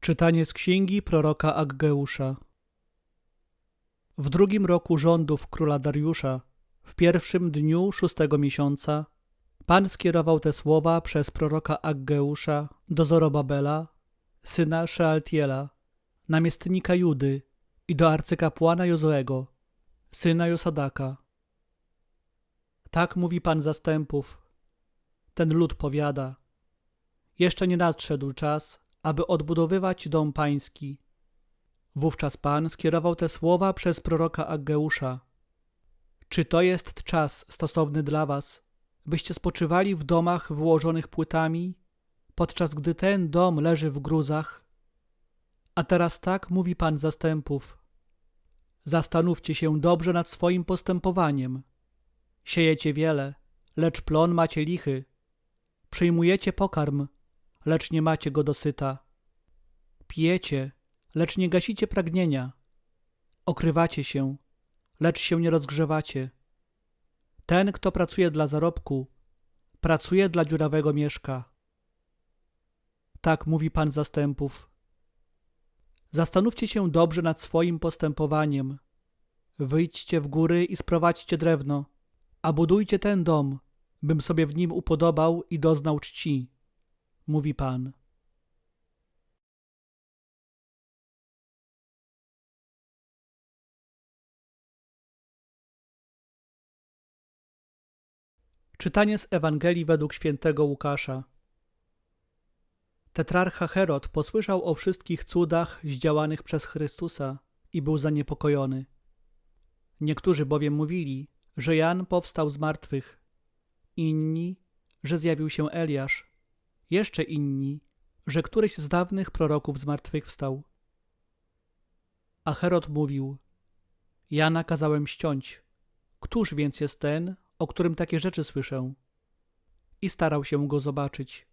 Czytanie z księgi proroka Aggeusza. W drugim roku rządów króla Dariusza, w pierwszym dniu szóstego miesiąca, Pan skierował te słowa przez proroka Aggeusza do Zorobabela, syna Szealtiela, namiestnika Judy i do arcykapłana Jozoego, syna Josadaka. Tak mówi Pan zastępów. Ten lud powiada. Jeszcze nie nadszedł czas, aby odbudowywać dom pański. Wówczas Pan skierował te słowa przez proroka Aggeusza. Czy to jest czas stosowny dla was, byście spoczywali w domach wyłożonych płytami, podczas gdy ten dom leży w gruzach? A teraz tak mówi Pan zastępów. Zastanówcie się dobrze nad swoim postępowaniem. Siejecie wiele, lecz plon macie lichy. Przyjmujecie pokarm, lecz nie macie go dosyta. Pijecie, lecz nie gasicie pragnienia. Okrywacie się, lecz się nie rozgrzewacie. Ten, kto pracuje dla zarobku, pracuje dla dziurawego mieszka. Tak mówi Pan zastępów. Zastanówcie się dobrze nad swoim postępowaniem. Wyjdźcie w góry i sprowadźcie drewno, a budujcie ten dom, bym sobie w nim upodobał i doznał czci, mówi Pan. Czytanie z Ewangelii według świętego Łukasza. Tetrarcha Herod posłyszał o wszystkich cudach zdziałanych przez Chrystusa i był zaniepokojony. Niektórzy bowiem mówili, że Jan powstał z martwych, inni, że zjawił się Eliasz, jeszcze inni, że któryś z dawnych proroków zmartwychwstał. A Herod mówił: Jana kazałem ściąć. Któż więc jest ten, o którym takie rzeczy słyszę? I starał się go zobaczyć.